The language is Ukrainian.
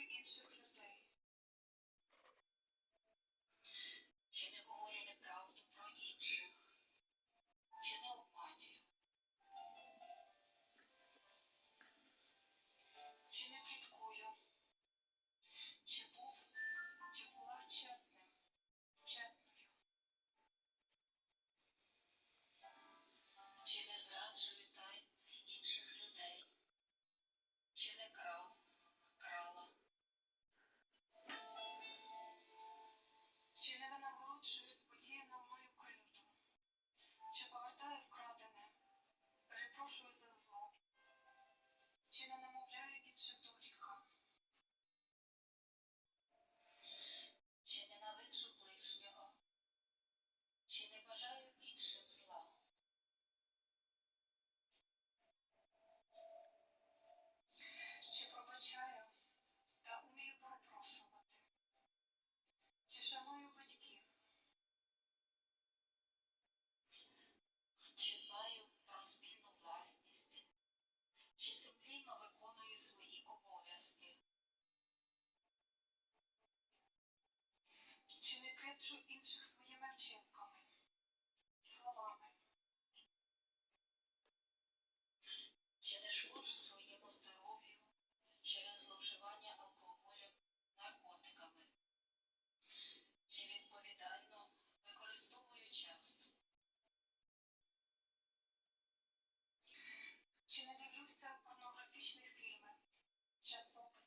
into can anymore. зраджуй інших своїми вчинками, словами. Я не шкоджу своєму здоров'ю через зловживання алкоголю наркотиками. Чи відповідально використовую час. Чи не дивлюся порнографічних фільмів? Часом